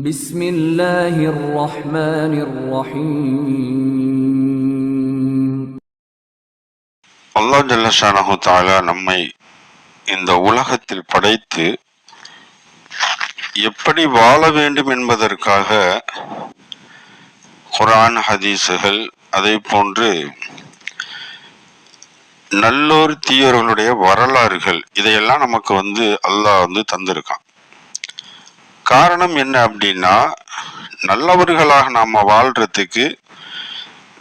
بسم الله الرحمن الرحيم அல்லாஹ் ஜல்லஷானஹு தாலா நம்மை இந்த உலகத்தில் படைத்து எப்படி வாழ வேண்டும் என்பதற்காக குர்ஆன் ஹதீஸுகள் அதே போன்று நல்லோர் தீயோர்களுடைய வரலாறுகள் இதையெல்லாம் நமக்கு வந்து அல்லாஹ் வந்து தந்திருக்கான் காரணம் என்ன அப்படின்னா நல்லவர்களாக நாம் வாழ்கிறதுக்கு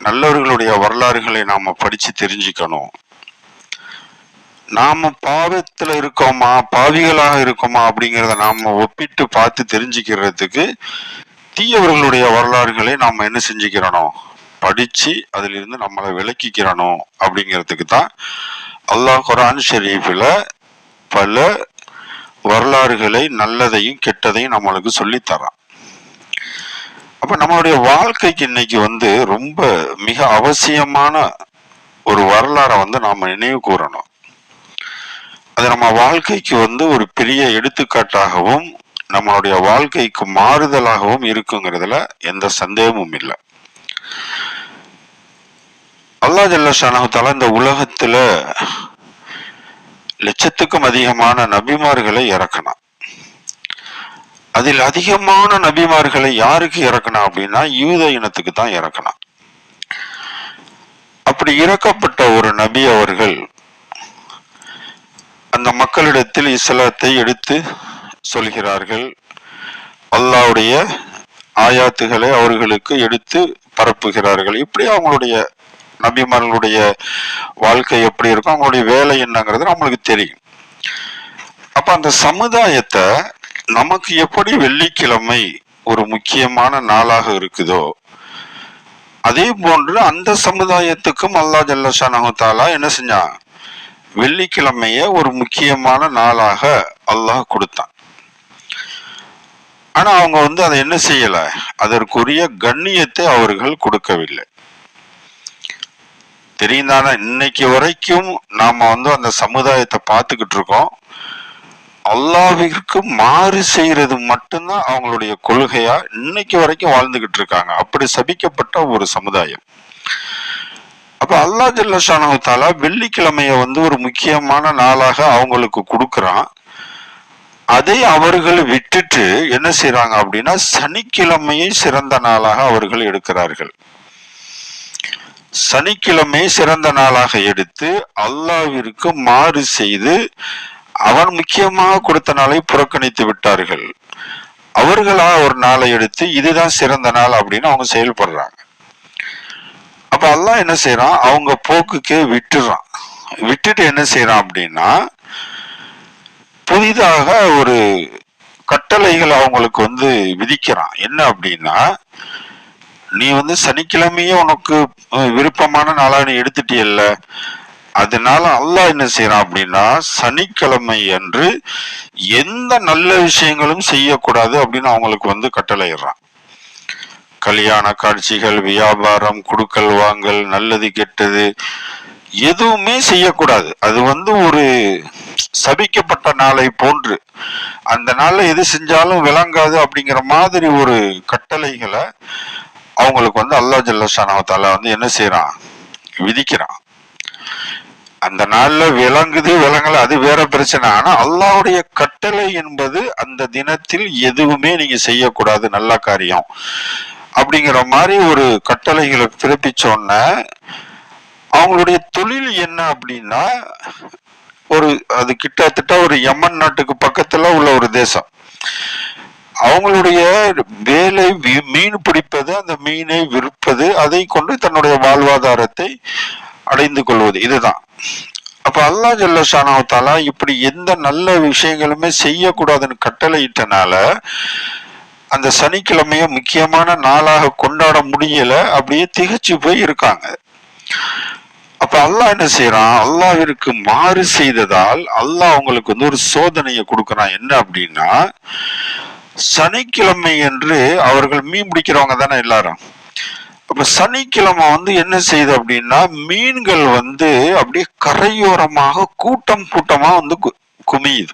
நல்லவர்களுடைய வரலாறுகளை நாம் படித்து தெரிஞ்சுக்கணும். நாம் பாவத்தில் இருக்கோமா பாவிகளாக இருக்கோமா அப்படிங்கிறத நாம் ஒப்பிட்டு பார்த்து தெரிஞ்சுக்கிறதுக்கு தீயவர்களுடைய வரலாறுகளை நாம் என்ன செஞ்சுக்கிறணும்? படித்து அதிலிருந்து நம்மளை விளக்கிக்கிறணும் அப்படிங்கிறதுக்கு தான் அல்லாஹ் குரான் ஷெரீஃபில் பல வரலாறுகளை நல்லதையும் கெட்டதையும் நம்மளுக்கு சொல்லித் அப்போ நம்மளுடைய வாழ்க்கைக்கு இன்னைக்கு வந்து ரொம்ப மிக அவசியமான ஒரு வரலாறை வந்து நாம் நினைவு கூறணும். அது நம்ம வாழ்க்கைக்கு வந்து ஒரு பெரிய எடுத்துக்காட்டாகவும் நம்மளுடைய வாழ்க்கைக்கு மாறுதலாகவும் இருக்குங்கிறதுல எந்த சந்தேகமும் இல்லை. அல்லா ஜல்லஷானஹத்தால இந்த உலகத்துல லட்சத்துக்கும் அதிகமான நபிமார்களை இறக்கணும் அதில் அதிகமான நபிமார்களை யாருக்கு இறக்கணும் அப்படின்னா யூத இனத்துக்கு தான் இறக்கணும் அப்படி இறக்கப்பட்ட ஒரு நபி அவர்கள் அந்த மக்களிடத்தில் இஸ்லாத்தை எடுத்து சொல்கிறார்கள் அல்லாவுடைய ஆயாத்துகளை அவர்களுக்கு எடுத்து பரப்புகிறார்கள். இப்படி அவங்களுடைய நபிமார்களுடைய வாழ்க்கை எப்படி இருக்கும் அவங்களுடைய வேலை என்னங்கிறது நம்மளுக்கு தெரியும். அப்ப அந்த சமுதாயத்தை நமக்கு எப்படி வெள்ளிக்கிழமை ஒரு முக்கியமான நாளாக இருக்குதோ அதே போன்று அந்த சமுதாயத்துக்கும் அல்லா ஜல்லஷானஹு என்ன செஞ்சான்? வெள்ளிக்கிழமைய ஒரு முக்கியமான நாளாக அல்லாஹ் கொடுத்தான். ஆனா அவங்க வந்து அதை என்ன செய்யல? அதற்குரிய கண்ணியத்தை அவர்கள் கொடுக்கவில்லை. தெரியும் தானே இன்னைக்கு வரைக்கும் நாம வந்து அந்த சமுதாயத்தை பார்த்துக்கிட்டு இருக்கோம். அல்லாவிற்கு மாறு செய்யறது மட்டும்தான் அவங்களுடைய கொள்கையா? இன்னைக்கு வரைக்கும் வாழ்ந்துகிட்டு இருக்காங்க. அப்படி சபிக்கப்பட்ட ஒரு சமுதாயம். அப்ப அல்லா ஜல்லஷானவத்தாலா வெள்ளிக்கிழமைய வந்து ஒரு முக்கியமான நாளாக அவங்களுக்கு கொடுக்கறான். அதை அவர்கள் விட்டுட்டு என்ன செய்யறாங்க அப்படின்னா சனிக்கிழமையை சிறந்த நாளாக அவர்கள் எடுக்கிறார்கள். சனிக்கிழமை சிறந்த நாளாக எடுத்து அல்லாவிற்கு மாறு செய்து அவன் முக்கியமாக கொடுத்த நாளை புறக்கணித்து விட்டார்கள். அவர்களா ஒரு நாளை எடுத்து இதுதான் சிறந்த நாள் அப்படின்னு அவங்க செயல்படுறாங்க. அப்ப அல்லாஹ் என்ன செய்யறான் அவங்க போக்குக்கே விட்டுறான். விட்டுட்டு என்ன செய்யறான் அப்படின்னா புதிதாக ஒரு கட்டளைகள் அவங்களுக்கு வந்து விதிக்கிறான். என்ன அப்படின்னா நீ வந்து சனிக்கிழமையே உனக்கு விருப்பமான நாளா நீ எடுத்துட்டியல்ல. அதனால அல்லாஹ் என்ன செய்யறான் அப்படின்னா சனிக்கிழமை அன்று எந்த நல்ல விஷயங்களும் செய்யக்கூடாது அப்படின்னு அவங்களுக்கு வந்து கட்டளையிடுறான். கல்யாண காட்சிகள் வியாபாரம் குடுக்கல் வாங்கல் நல்லது கெட்டது எதுவுமே செய்யக்கூடாது. அது வந்து ஒரு சபிக்கப்பட்ட நாளை போன்று. அந்த நாளில் எது செஞ்சாலும் விளங்காது அப்படிங்கிற மாதிரி ஒரு கட்டளைகளை அவங்களுக்கு வந்து அல்லா ஜல்லஷானவத்தால வந்து என்ன செய்யறான் விதிக்கிறான். அந்த நாள்ல விளங்குது விளங்கல அது வேற பிரச்சனை. ஆனா அல்லாவுடைய கட்டளை என்பது அந்த தினத்தில் எதுவுமே நீங்க செய்யக்கூடாது நல்ல காரியம். அப்படிங்கிற மாதிரி ஒரு கட்டளைகளை பிறப்பிச்சோன்ன அவங்களுடைய தொழில் என்ன அப்படின்னா ஒரு அது கிட்டத்தட்ட ஒரு யமன் நாட்டுக்கு பக்கத்துல உள்ள ஒரு தேசம். அவங்களுடைய வேலை மீன் பிடிப்பது அந்த மீனை விற்பது அதை கொண்டு தன்னுடைய வாழ்வாதாரத்தை அடைந்து கொள்வது. இதுதான். அப்ப அல்லா ஜல்லஷானாவத்தாலா இப்படி எந்த நல்ல விஷயங்களுமே செய்யக்கூடாதுன்னு கட்டளையிட்டனால அந்த சனிக்கிழமைய முக்கியமான நாளாக கொண்டாட முடியல அப்படியே திகைச்சு போய் இருக்காங்க. அப்ப அல்லாஹ் என்ன செய்யறான் அல்லாவிற்கு மாறு செய்ததால் அல்லாஹ் அவங்களுக்கு வந்து ஒரு சோதனையை கொடுக்கறான். என்ன அப்படின்னா சனிக்கிழமை என்று அவர்கள் மீன் பிடிக்கிறவங்க தானே எல்லாரும். அப்ப சனிக்கிழமை வந்து என்ன செய்யுது அப்படின்னா மீன்கள் வந்து அப்படியே கரையோரமாக கூட்டம் கூட்டமா வந்து கு- குமியுது.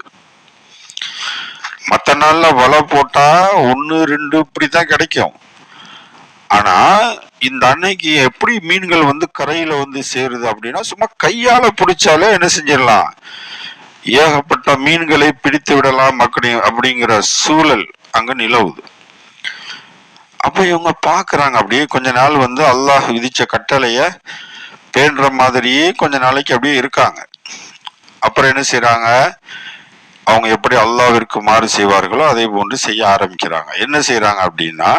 மற்ற நாள்ல வலை போட்டா ஒன்று ரெண்டு இப்படிதான் கிடைக்கும். ஆனா இந்த அன்னைக்கு எப்படி மீன்கள் வந்து கரையில வந்து சேருது அப்படின்னா சும்மா கையால பிடிச்சாலே என்ன செஞ்சிடலாம். ஏகப்பட்ட மீன்களை பிடித்து விடலாம் அப்படி அப்படிங்கிற சூழல் அங்க நிலவுது. அப்ப இவங்க பாக்குறாங்க அப்படியே கொஞ்ச நாள் வந்து அல்லாஹ் விதிச்ச கட்டளைய பேணுற மாதிரியே கொஞ்ச நாளைக்கு அப்படியே இருக்காங்க. அப்புறம் என்ன செய்யறாங்க அவங்க எப்படி அல்லாவிற்கு மாறு செய்வார்களோ அதே போன்று செய்ய ஆரம்பிக்கிறாங்க. என்ன செய்யறாங்க அப்படின்னா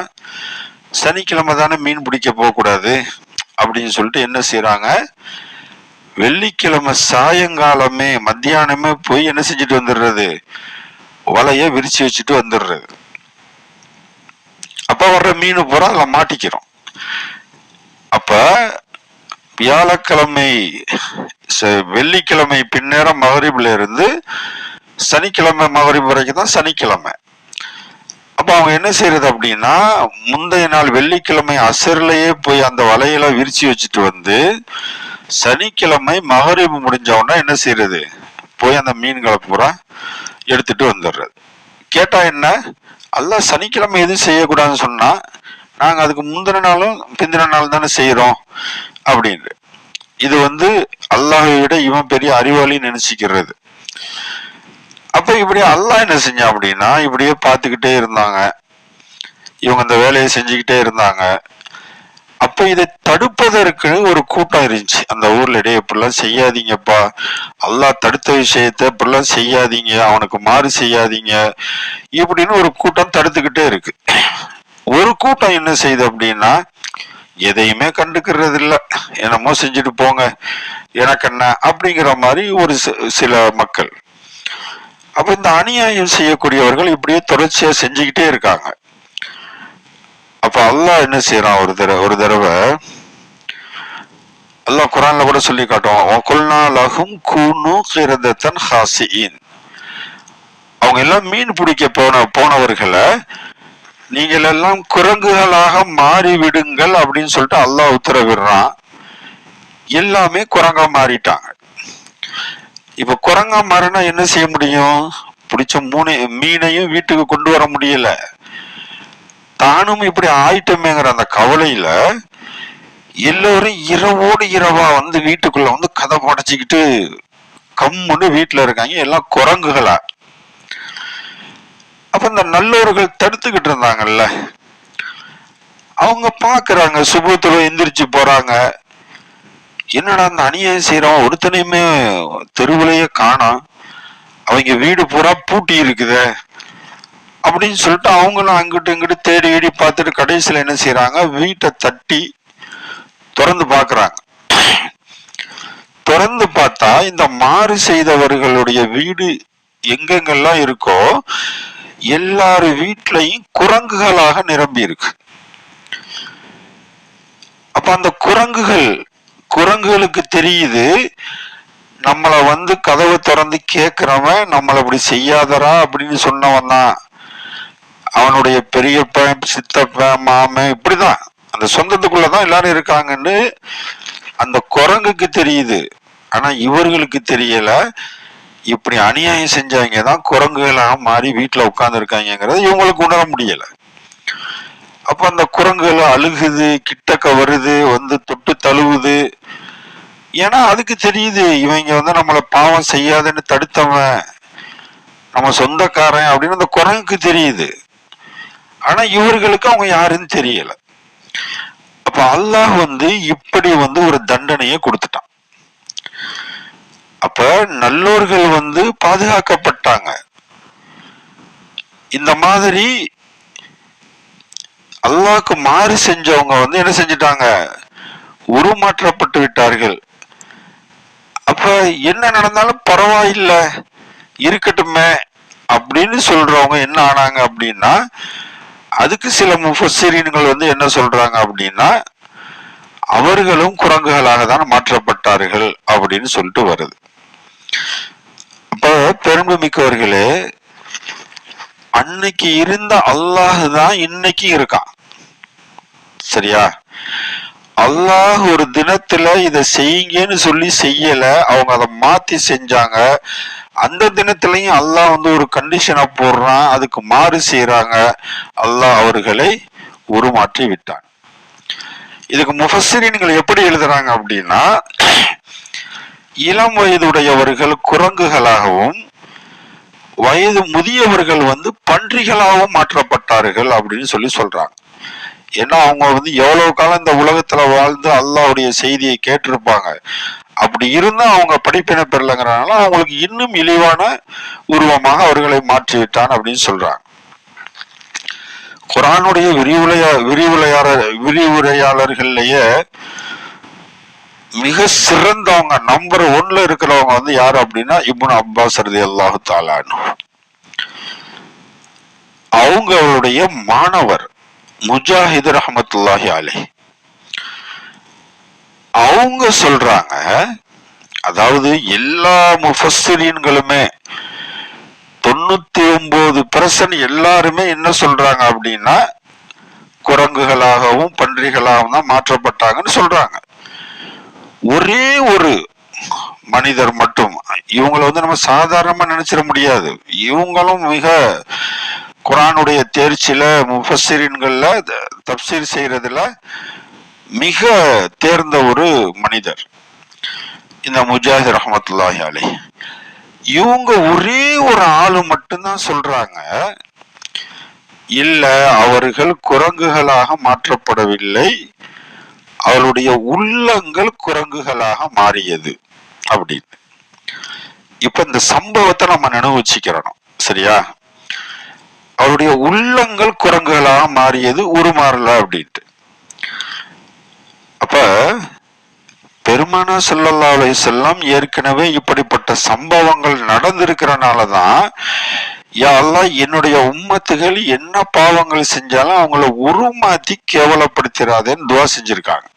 சனிக்கிழமை தானே மீன் பிடிக்க போகக்கூடாது அப்படின்னு சொல்லிட்டு என்ன செய்யறாங்க வெள்ளிக்கிழமை சாயங்காலமே மத்தியானமே போய் என்ன செஞ்சுட்டு வந்துடுறது? வலைய விரிச்சு வச்சுட்டு வந்துடுறது. அப்ப வர்ற மீன் பூரா அதில் மாட்டிக்கிறோம். அப்ப வியாழக்கிழமை ச- வெள்ளிக்கிழமை பின்னேரம் மகரிபில் இருந்து சனிக்கிழமை மகரிப் வரைக்கும் தான் சனிக்கிழமை. அப்போ அவங்க என்ன செய்யறது அப்படின்னா முந்தைய நாள் வெள்ளிக்கிழமை அசர்லையே போய் அந்த வலையில விரிச்சு வச்சுட்டு வந்து சனிக்கிழமை மகரீபு முடிஞ்ச என்ன செய்யறது போய் அந்த மீன்களை பூரா எடுத்துட்டு வந்துடுறது. கேட்டா என்ன? அல்ல சனிக்கிழமை எதுவும் செய்யக்கூடாதுன்னு சொன்னா நாங்க அதுக்கு முந்தின நாளும் பிந்தின நாள் தானே செய்யறோம் அப்படின்னு இது வந்து அல்லாஹை விட இவன் பெரிய அறிவாளி நினைச்சுக்கிறது. அப்ப இப்படி அல்லாஹ் என்ன செஞ்சான் அப்படின்னா இப்படியே பார்த்துக்கிட்டே இருந்தாங்க. இவங்க அந்த வேலையை செஞ்சுக்கிட்டே இருந்தாங்க. அப்ப இதை தடுப்பதற்கு ஒரு கூட்டம் இருந்துச்சு. அந்த ஊர்ல இடையே இப்படிலாம் செய்யாதீங்கப்பா. அல்லா தடுத்த விஷயத்த இப்படிலாம் செய்யாதீங்க. அவனுக்கு மாறு செய்யாதீங்க. இப்படின்னு ஒரு கூட்டம் தடுத்துக்கிட்டே இருக்கு. ஒரு கூட்டம் என்ன செய்யுது அப்படின்னா எதையுமே கண்டுக்கிறது இல்லை என்னமோ செஞ்சுட்டு போங்க. எனக்கு என்ன? அப்படிங்கிற மாதிரி ஒரு சில மக்கள். அப்ப இந்த அநியாயம் செய்யக்கூடியவர்கள் இப்படியே தொடர்ச்சியா செஞ்சுக்கிட்டே இருக்காங்க. அப்ப அல்லாஹ் என்ன செய்யறான் ஒரு தடவை ஒரு தடவை அல்லாஹ் குரான்ல கூட சொல்லி காட்டுவான் குல்னா லஹும் கூனு கிரதத்தன் ஹாசியின். அவங்க எல்லாம் மீன் பிடிக்க போன போனவர்களை நீங்கள் எல்லாம் குரங்குகளாக மாறி விடுங்கள் அப்படின்னு சொல்லிட்டு அல்லாஹ் உத்தரவிடுறான். எல்லாமே குரங்கா மாறிட்டாங்க. இப்ப குரங்கா மாறினா என்ன செய்ய முடியும்? பிடிச்ச மூணு மீனையும் வீட்டுக்கு கொண்டு வர முடியல. தானும் இப்படி ஆயிட்டமேங்கிற அந்த கவலையில எல்லோரும் இரவோடு இரவா வந்து வீட்டுக்குள்ள வந்து கதை படைச்சிக்கிட்டு கம்முன்னு வீட்டுல இருக்காங்க. எல்லாம் குரங்குகளா. அப்ப இந்த நல்லோர்கள் தடுத்துக்கிட்டு இருந்தாங்கல்ல. அவங்க பாக்குறாங்க. சுபத்துல எந்திரிச்சு போறாங்க. என்னடா அந்த அணியை செய்யறோம் ஒருத்தனையுமே தெருவுலயே காணோம் அவங்க வீடு பூரா பூட்டி இருக்குதே. அப்படின்னு சொல்லிட்டு அவங்களும் அங்கிட்டு இங்கிட்டு தேடி ஏடி பார்த்துட்டு கடைசியில் என்ன செய்கிறாங்க வீட்டை தட்டி திறந்து பார்க்குறாங்க. திறந்து பார்த்தா இந்த மாறு செய்தவர்களுடைய வீடு எங்கெங்கெல்லாம் இருக்கோ எல்லார் வீட்லையும் குரங்குகளாக நிரம்பி இருக்கு. அப்ப அந்த குரங்குகள் குரங்குகளுக்கு தெரியுது நம்மளை வந்து கதவை திறந்து கேட்கிறவன் நம்மளை அப்படி செய்யாதரா அப்படின்னு சொன்னவன் தான். அவனுடைய பெரியப்பன் சித்தப்பன் மாமன் இப்படிதான். அந்த சொந்தத்துக்குள்ளதான் எல்லாரும் இருக்காங்கன்னு அந்த குரங்குக்கு தெரியுது. ஆனா இவர்களுக்கு தெரியல. இப்படி அநியாயம் செஞ்சவங்க தான் குரங்குகளாக மாறி வீட்டில் உட்கார்ந்து இவங்களுக்கு உணர முடியல. அப்ப அந்த குரங்குகள் அழுகுது கிட்டக்க வருது வந்து தொட்டு தழுவுது. ஏன்னா அதுக்கு தெரியுது இவங்க வந்து நம்மளை பாவம் செய்யாதுன்னு தடுத்தவன். நம்ம சொந்தக்காரன் அப்படின்னு அந்த குரங்குக்கு தெரியுது. ஆனா இவர்களுக்கு அவங்க யாருன்னு தெரியல. அப்ப அல்லாஹ் வந்து இப்படி வந்து ஒரு தண்டனையை கொடுத்துட்டான். அப்ப நல்லோர்கள் வந்து பாதுகாக்கப்பட்டாங்க. இந்த மாதிரி அல்லாஹ்க்கு மாறு செஞ்சவங்க வந்து என்ன செஞ்சிட்டாங்க? உருமாற்றப்பட்டு விட்டார்கள். அப்ப என்ன நடந்தாலும் பரவாயில்ல இருக்கட்டுமே அப்படின்னு சொல்றவங்க என்ன ஆனாங்க அப்படின்னா அதுக்கு சில முஃபஸ்ஸிரீன்கள் வந்து என்ன சொல்றாங்க அப்படின்னா அவர்களும் குரங்குகளாக தான் மாற்றப்பட்டார்கள் அப்படின்னு சொல்லிட்டு வருது. அப்போ பெரும்பு மிக்கவர்களே அன்னைக்கு இருந்த அல்லாஹ் தான் இன்னைக்கு இருக்கான். சரியா? அல்லாஹ் ஒரு தினத்துல இதை செய்யுங்கன்னு சொல்லி செய்யல. அவங்க அதை மாத்தி செஞ்சாங்க. அந்த தினத்திலையும் அல்லாஹ் வந்து ஒரு கண்டிஷனை போடுறான். அதுக்கு மாறு செய்யறாங்க அல்லாஹ் அவர்களை உருமாற்றி விட்டான். இதுக்கு முஃபஸ்ஸிரீன்கள் எப்படி எழுதுறாங்க அப்படின்னா இளம் வயதுடையவர்கள் குரங்குகளாகவும் வயது முதியவர்கள் வந்து பன்றிகளாகவும் மாற்றப்பட்டார்கள் அப்படின்னு சொல்லி சொல்றாங்க. ஏன்னா அவங்க வந்து எவ்வளவு காலம் இந்த உலகத்துல வாழ்ந்து அல்லாவுடைய செய்தியை கேட்டிருப்பாங்க. அப்படி இருந்தும் அவங்க படிப்பினை பெறலைங்கிறனால அவங்களுக்கு இன்னும் இழிவான உருவமாக அவர்களை மாற்றி விட்டான் அப்படின்னு சொல்றாங்க. குரானுடைய விரிவுரையா விரிவுரையாளர் விரிவுரையாளர்கள்லயே மிக சிறந்தவங்க நம்பர் ஒன்ல இருக்கிறவங்க வந்து யாரு அப்படின்னா இப்னு அப்பாஸ் ரதி அல்லாஹு தாலானு அவங்களுடைய மாணவர் முஜாஹித் ரஹமத்துல்லாஹி அலை அவங்க சொல்றாங்க அதாவது எல்லா முஃபஸ்ஸிரீன்களுமே தொண்ணூத்தி ஒன்பது பர்சன்ட் எல்லாருமே என்ன சொல்றாங்க அப்படின்னா குரங்குகளாகவும் பன்றிகளாகவும் தான் மாற்றப்பட்டாங்கன்னு சொல்றாங்க. ஒரே ஒரு மனிதர் மட்டும் இவங்களை வந்து நம்ம சாதாரணமா நினைச்சிட முடியாது. இவங்களும் மிக குரானுடைய தேர்ச்சியில முஃபசிரின்களில் த- தப்சீர் செய்யறதுல மிக தேர்ந்த ஒரு மனிதர். இந்த முஜாஹித் ரஹமத்துல்லாஹி அலி இவங்க ஒரே ஒரு ஆளு மட்டும்தான் சொல்றாங்க. இல்ல அவர்கள் குரங்குகளாக மாற்றப்படவில்லை. அவருடைய உள்ளங்கள் குரங்குகளாக மாறியது அப்படின்னு. இப்ப இந்த சம்பவத்தை நம்ம நினைவு வச்சுக்கிறணும். சரியா? அவருடைய உள்ளங்கள் குரங்குகளாக மாறியது உருமாறல அப்படின்ட்டு. அப்ப பெருமானா ஸல்லல்லாஹு செல்லம் ஏற்கனவே இப்படிப்பட்ட சம்பவங்கள் நடந்திருக்கிறனால தான் யா என்னுடைய உம்மத்துகள் என்ன பாவங்கள் செஞ்சாலும் அவங்கள உருமாத்தி கேவலப்படுத்திடாதேன்னு துவா செஞ்சிருக்காங்க.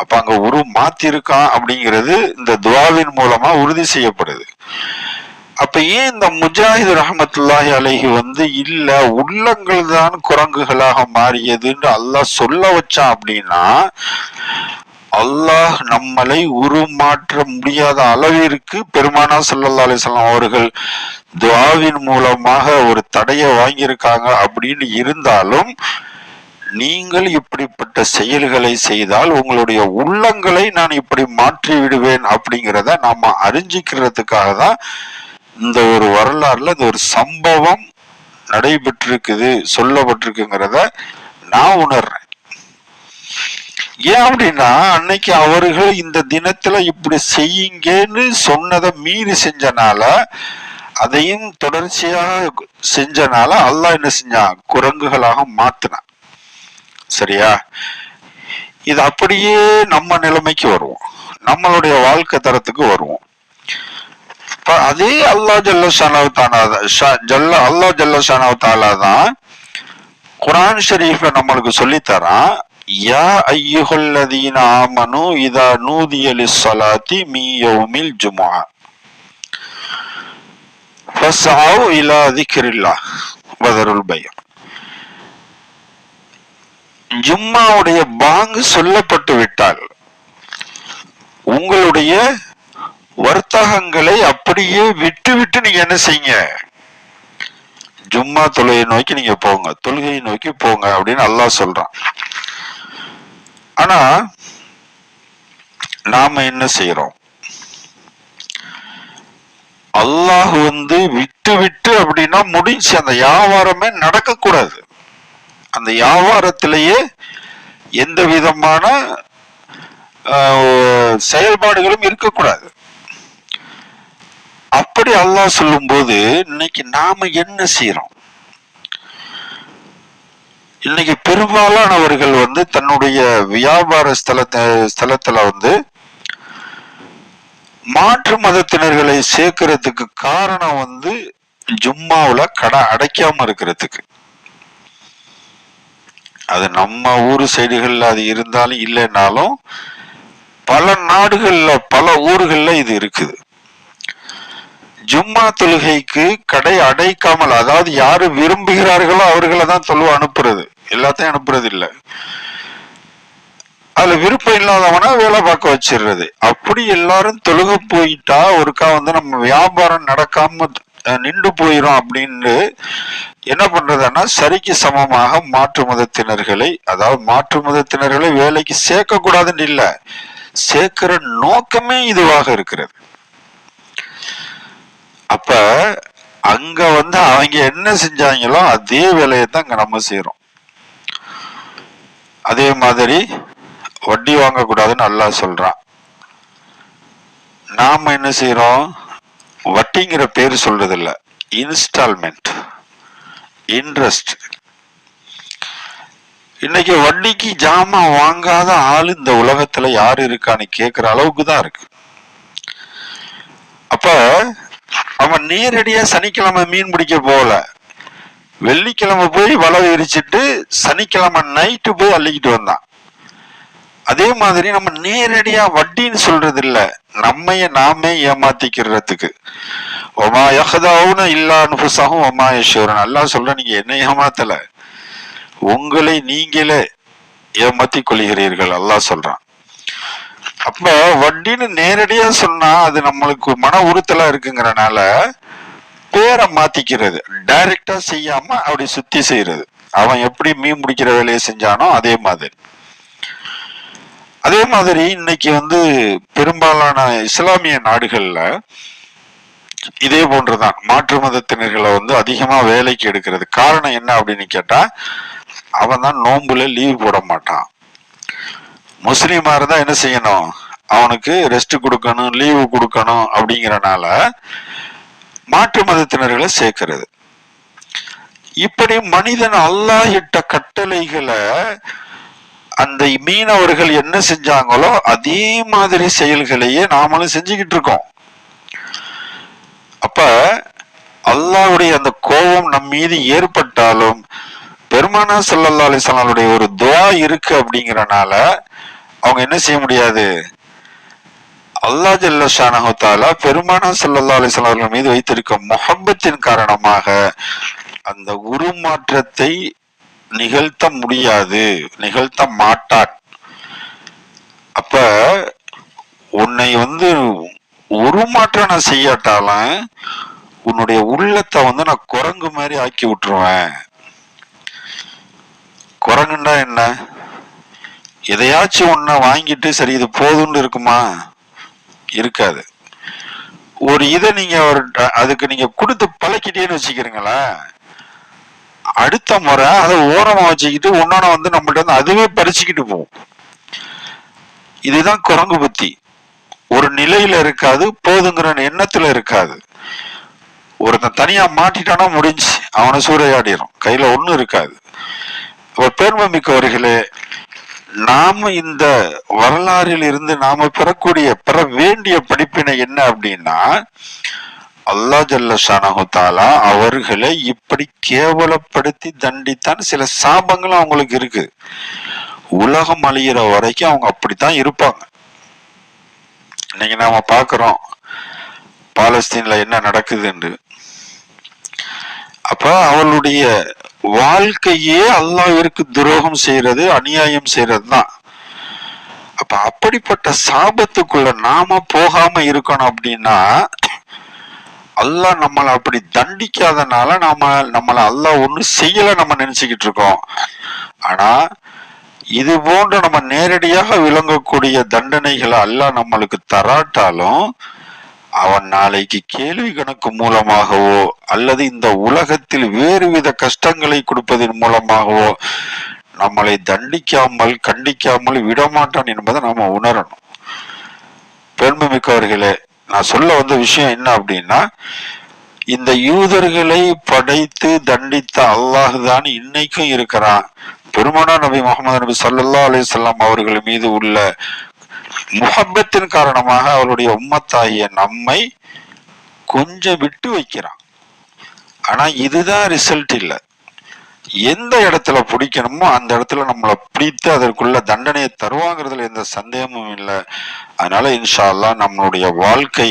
அப்ப அங்க உரு மாத்தி இருக்கான் அப்படிங்கிறது இந்த துவாவின் மூலமா உறுதி செய்யப்படுது. அப்ப ஏன் இந்த முஜாஹித் ரஹமத்துல்லாஹி அலஹி வந்து இல்ல உள்ளங்கள் தான் குரங்குகளாக மாறியதுன்னு அல்லாஹ் சொல்ல வச்சான் அப்படின்னா அல்லாஹ் நம்மளை உருமாற்ற முடியாத அளவிற்கு பெருமானா சல்லா அலிஸ்லாம் அவர்கள் துவாவின் மூலமாக ஒரு தடையை வாங்கியிருக்காங்க அப்படின்னு இருந்தாலும் நீங்கள் இப்படிப்பட்ட செயல்களை செய்தால் உங்களுடைய உள்ளங்களை நான் இப்படி மாற்றி விடுவேன் அப்படிங்கிறத நாம அறிஞ்சிக்கிறதுக்காக தான் இந்த ஒரு வரலாறுல இந்த ஒரு சம்பவம் நடைபெற்றிருக்குது சொல்லப்பட்டிருக்குங்கிறத நான் உணர்றேன். ஏன் அப்படின்னா அன்னைக்கு அவர்கள் இந்த தினத்துல இப்படி செய்யுங்கன்னு சொன்னதை மீறி செஞ்சனால அதையும் தொடர்ச்சியாக செஞ்சனால அல்லாஹ் என்ன செஞ்சான்? குரங்குகளாக மாத்தினான். சரியா? இது அப்படியே நம்ம நிலைமைக்கு வருவோம். நம்மளுடைய வாழ்க்கை தரத்துக்கு வருவோம். அதே அல்லாஹ் ஜல்ல ஷானாவு தானா. ஜல்ல அல்லாஹ் ஜல்ல ஷானாவு தான் குரான் ஷரீஃப்ல நம்மளுக்கு சொல்லித்தரான். யா ஐயுஹல்லதீன ஆமனு இதா நூதியலி சலாத்தி மீ யௌமில் ஜுமா ஃபஸ்ஆவு இலா திக்ரில்லா வதருல் பையம் ஜும்மாவுடைய பாங்கு சொல்லப்பட்டு விட்டால் உங்களுடைய வர்த்தகங்களை அப்படியே விட்டு விட்டு நீங்க என்ன செய்யுங்க? ஜும்மா தொழுகை நோக்கி நீங்க போங்க. தொழுகையை நோக்கி போங்க அப்படின்னு அல்லாஹ் சொல்றான். ஆனா நாம என்ன செய்யறோம் அல்லாஹ் வந்து விட்டு விட்டு அப்படின்னா முடிஞ்சு அந்த வியாபாரமே நடக்கக்கூடாது. அந்த வியாபாரத்திலேயே எந்த விதமான செயல்பாடுகளும் இருக்கக்கூடாது. அப்படி அல்லாஹ் சொல்லும்போது இன்னைக்கு நாம என்ன செய்யறோம் இன்னைக்கு பெரும்பாலானவர்கள் வந்து தன்னுடைய வியாபார ஸ்தலத்தை ஸ்தலத்துல வந்து மாற்று மதத்தினர்களை சேர்க்கறதுக்கு காரணம் வந்து ஜும்மாவில் கடை அடைக்காம இருக்கிறதுக்கு. அது நம்ம ஊர் சைடுகளில் அது இருந்தாலும் இல்லைன்னாலும் பல நாடுகளில் பல ஊர்களில் இது இருக்குது. ஜும்மா தொழுகைக்கு கடை அடைக்காமல் அதாவது யாரு விரும்புகிறார்களோ அவர்களை தான் தொழுவ அனுப்புறது. எல்லாத்தையும் அனுப்புறது இல்லை. அதுல விருப்பம் இல்லாதவனா வேலை பார்க்க வச்சிடுறது அப்படி எல்லாரும் தொழுக போயிட்டா ஒருக்கா வந்து நம்ம வியாபாரம் நடக்காம நின்று போயிடும் அப்படின்னு என்ன பண்றதுன்னா சரிக்கு சமமாக மாற்று மதத்தினர்களை அதாவது மாற்று மதத்தினர்களை வேலைக்கு சேர்க்க கூடாதுன்னு இல்லை சேர்க்கிற நோக்கமே இதுவாக இருக்கிறது. அப்ப அங்க வந்து அவங்க என்ன செஞ்சாங்களோ அதே வேலையை தான் இங்க நம்ம செய்யறோம் அதே மாதிரி வட்டி வாங்கக்கூடாதுன்னு நல்லா சொல்றான். நாம என்ன செய்யறோம் வட்டிங்கிற பேர் சொல்றது இல்ல இன்ஸ்டால்மெண்ட் இன்ட்ரெஸ்ட் இன்னைக்கு வட்டிக்கு ஜாமான் வாங்காத ஆள் இந்த உலகத்துல யாரு இருக்கான்னு கேட்கிற அளவுக்கு தான் இருக்கு. அப்ப அவன் நேரடியா சனிக்கிழமை மீன் பிடிக்க போகல. வெள்ளிக்கிழமை போய் வலை விரிச்சிட்டு சனிக்கிழமை நைட்டு போய் அள்ளிக்கிட்டு வந்தான். அதே மாதிரி நம்ம நேரடியா வட்டின்னு சொல்றது இல்ல. நம்மைய நாமே ஏமாத்திக்கிறதுக்கு. ஒமா யஹதாவுன இல்லா அனுபுசாகும் ஒமா நல்லா அல்லாஹ் சொல்ற நீங்க என்ன ஏமாத்தல. உங்களை நீங்களே ஏமாத்தி கொள்கிறீர்கள் அல்லாஹ் சொல்றான். அப்ப வட்டின்னு நேரடியா சொன்னா அது நம்மளுக்கு மன உறுத்தலா இருக்குங்கிறனால பேரை மாத்திக்கிறது. டைரக்டா செய்யாம அப்படி சுத்தி செய்யறது அவன் எப்படி மீன் பிடிக்கிற வேலையை செஞ்சானோ அதே மாதிரி. அதே மாதிரி இன்னைக்கு வந்து பெரும்பாலான இஸ்லாமிய நாடுகள்ல இதே போன்றுதான். மாற்று மதத்தினர்களை வந்து அதிகமா வேலைக்கு எடுக்கிறது. காரணம் என்ன அப்படின்னு கேட்டா அவன் தான் நோன்புல லீவ் போட மாட்டான். முஸ்லீமா இருந்தா என்ன செய்யணும்? அவனுக்கு ரெஸ்ட் கொடுக்கணும் லீவு கொடுக்கணும் அப்படிங்கறனால மாற்று மதத்தினர்களை சேர்க்கிறது. இப்படி மனிதன் அல்லாஹிட்ட கட்டளைகளை அந்த மீனவர்கள் என்ன செஞ்சாங்களோ அதே மாதிரி செயல்களையே நாமளும் செஞ்சுக்கிட்டு இருக்கோம். அப்ப அல்லாவுடைய அந்த கோபம் நம் மீது ஏற்பட்டாலும் பெருமானா சல்லல்லா அலிஸ்லாமுடைய ஒரு துவா இருக்கு அப்படிங்கிறனால அவங்க என்ன செய்ய முடியாது? அல்லா ஜல்ல ஷானஹு பெருமானா சல்லல்லா அலிஸ்லாம் அவர்கள் மீது வைத்திருக்க முஹப்பத்தின் காரணமாக அந்த உருமாற்றத்தை நிகழ்த்த முடியாது நிகழ்த்த மாட்டான். அப்ப உன்னை வந்து உருமாற்றம் நான் செய்யாட்டாலும் உன்னுடைய உள்ளத்தை வந்து நான் குரங்கு மாதிரி ஆக்கி விட்டுருவேன். குரங்குண்டா என்ன? எதையாச்சும் ஒன்ன வாங்கிட்டு சரி இது போதும்னு இருக்குமா? இருக்காது. ஒரு இதை நீங்க ஒரு அதுக்கு நீங்க கொடுத்து பழக்கிட்டேன்னு வச்சுக்கிறீங்களேன் அடுத்த முறை அதை ஓரமா வச்சுக்கிட்டு ஒன்னொன்னு வந்து நம்மள்ட்ட வந்து அதுவே பறிச்சுக்கிட்டு போகும். இதுதான் குரங்கு புத்தி. ஒரு நிலையில இருக்காது போதுங்கிற எண்ணத்துல இருக்காது. ஒருத்தன் தனியா மாட்டிட்டானா முடிஞ்சு அவனை சூறையாடிடும் கையில ஒன்றும் இருக்காது. அப்ப பெருமை அவர்களே நாம இந்த வரலாறில் இருந்து நாம பெறக்கூடிய பெற வேண்டிய படிப்பினை என்ன அப்படின்னா அல்லா ஜல்ல ஷானஹு அவர்களை இப்படி கேவலப்படுத்தி தண்டித்தான் சில சாபங்களும் அவங்களுக்கு இருக்கு. உலகம் அழியிற வரைக்கும் அவங்க அப்படித்தான் இருப்பாங்க. இன்னைக்கு நாம பாக்குறோம் பாலஸ்தீன்ல என்ன நடக்குதுன்னு. அப்ப அவளுடைய வாழ்க்கையே அல்லாவிற்கு துரோகம் செய்யறது அநியாயம் செய்யறது தான் அப்ப அப்படிப்பட்ட சாபத்துக்குள்ள நாம போகாம இருக்கணும் அப்படின்னா அல்லாஹ் நம்மளை அப்படி தண்டிக்காதனால நாம நம்மளை அல்லாஹ் ஒண்ணும் செய்யல நம்ம நினைச்சுக்கிட்டு இருக்கோம். ஆனா இது போன்ற நம்ம நேரடியாக விளங்கக்கூடிய தண்டனைகளை அல்லாஹ் நம்மளுக்கு தராட்டாலும் அவன் நாளைக்கு கேள்வி கணக்கு மூலமாகவோ அல்லது இந்த உலகத்தில் வேறு வித கஷ்டங்களை கொடுப்பதன் மூலமாகவோ நம்மளை தண்டிக்காமல் கண்டிக்காமல் விடமாட்டான் என்பதை நாம் உணரணும். பெருமை மிக்கவர்களே நான் சொல்ல வந்த விஷயம் என்ன அப்படின்னா இந்த யூதர்களை படைத்து தண்டித்த அல்லாஹ் தான் இன்னைக்கும் இருக்கிறான். பெருமானா நபி முகமது நபி சல்லா அலிசல்லாம் அவர்கள் மீது உள்ள முகப்பத்தின் காரணமாக அவருடைய உம்மத்தாகிய நம்மை கொஞ்சம் விட்டு வைக்கிறான். ஆனா இதுதான் ரிசல்ட் இல்லை. எந்த இடத்துல பிடிக்கணுமோ அந்த இடத்துல நம்மளை பிடித்து அதற்குள்ள தண்டனையை தருவாங்கிறதுல எந்த சந்தேகமும் இல்லை. அதனால இன்ஷா அல்லாஹ் நம்மளுடைய வாழ்க்கை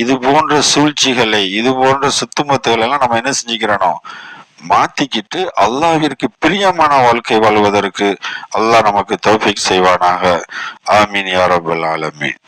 இது போன்ற சூழ்ச்சிகளை இது போன்ற சுத்துமத்துகளை எல்லாம் நம்ம என்ன செஞ்சுக்கிறோம்? மாத்திக்கிட்டு அல்லாஹிற்கு பிரியமான வாழ்க்கை வாழ்வதற்கு அல்லாஹ் நமக்கு தௌஃபீக் செய்வானாக. ஆமீன் யாரபுல் ஆலமீன்.